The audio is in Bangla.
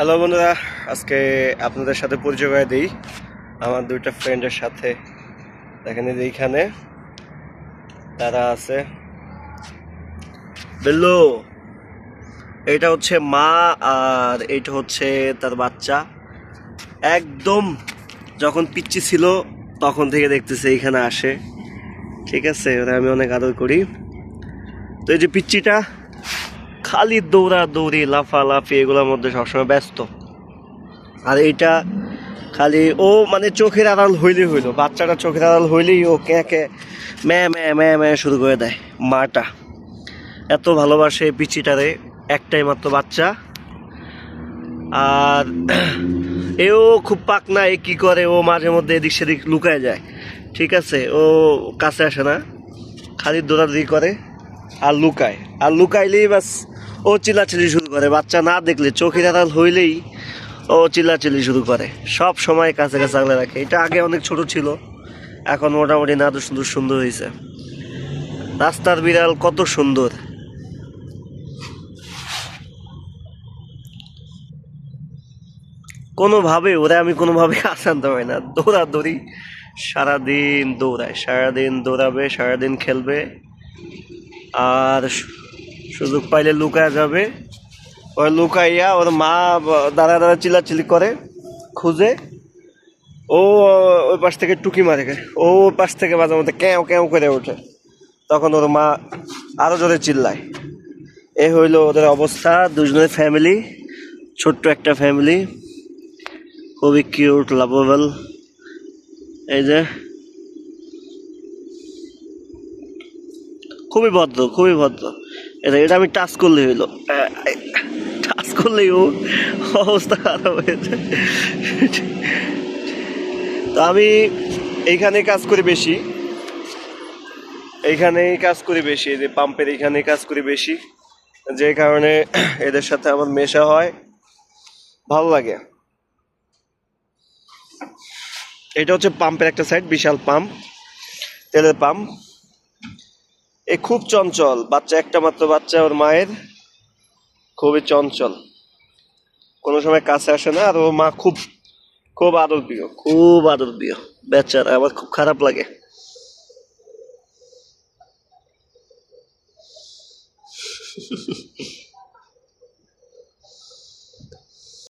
হ্যালো বন্ধুরা। আজকে আপনাদের সাথে পরিচয় করে দিই। আমার দুইটা ফ্রেন্ডের সাথে। দেখেন এই এইখানে তারা আছে। বেল্লো এটা হচ্ছে মা আর এইটা হচ্ছে তার বাচ্চা। একদম যখন পিচ্ছি ছিল, তখন থেকে দেখতেছে এইখানে আসে। ঠিক আছে ওরা আমি অনেক আদর করি। তো এই যে পিচ্চিটা খালি দৌড়া দৌড়ি লাফালাফি, এগুলোর মধ্যে সবসময় ব্যস্ত। আর এইটা খালি ও মানে চোখের আড়াল হইলেই হইল। বাচ্চাটা চোখের আড়াল হইলেই ও ক্যাঁকে ম্যা ম্যা ম্যা ম্যা শুরু করে দেয় মাটা। এত ভালোবাসে পিচিটারে, একটাই মাত্র বাচ্চা। আর এও খুব পাকনা, এ কী করে, ও মাঝে মধ্যে এদিক সেদিক লুকায় যায়। ঠিক আছে, ও কাছে আসে না, খালি দৌড়াদৌড়ি করে আর লুকায়। আর লুকাইলেই বাস ও চিল্লাচিল্লি শুরু করে। বাচ্চা না দেখলে চোখের আড়াল হইলেই ও চিল্লাচিল্লি শুরু করে। সব সময় কাছে কাছে আগলে রাখে। এটা আগে অনেক ছোট ছিল। এখন মোটামুটি না সুন্দর সুন্দর হয়েছে রাস্তার বিড়াল কত সুন্দর। কোনোভাবে, ওরা আমি কোনোভাবে আসানতে পারি না। দৌড়াদৌড়ি সারাদিন দৌড়ায়, সারাদিন দৌড়াবে, সারাদিন খেলবে। আর সুযোগ পাইলে লুকায় যাবে। ওই লুকাইয়া ওর মা দাঁড়া দাঁড়া চিল্লাচিল্লি করে, খুঁজে। ও ওই পাশ থেকে টুকি মারে। ও ওই পাশ থেকে মাঝে মধ্যে ক্যাও ক্যাও করে ওঠে। তখন ওর মা আরও জোরে চিল্লায়। এ হইল ওদের অবস্থা, দুজনের ফ্যামিলি ছোট্ট একটা ফ্যামিলি খুবই কিউট লাভেবল এই যে। খুবই ভদ্র খুবই ভদ্র। এটা এটা আমি টাচ করলে হইল। টাচ করলেই ও অবস্থা খারাপ হয়ে যায়। তো আমি এইখানে কাজ করি বেশি। এইখানেই কাজ করি বেশি, এই যে পাম্পের এইখানেই কাজ করি বেশি। যে কারণে এদের সাথে আমার মেশা হয়। ভালো লাগে। এটা হচ্ছে পাম্পের একটা সাইড বিশাল পাম্প, তেলের পাম্প। এ খুব চঞ্চল। বাচ্চা একটা মাত্র বাচ্চা, ওর মায়ের। খুবই চঞ্চল। কোনো সময় কাছে আসে না, আর ও মা খুব খুব আদর প্রিয় খুব আদর প্রিয় বেচারা, আমার খুব খারাপ লাগে।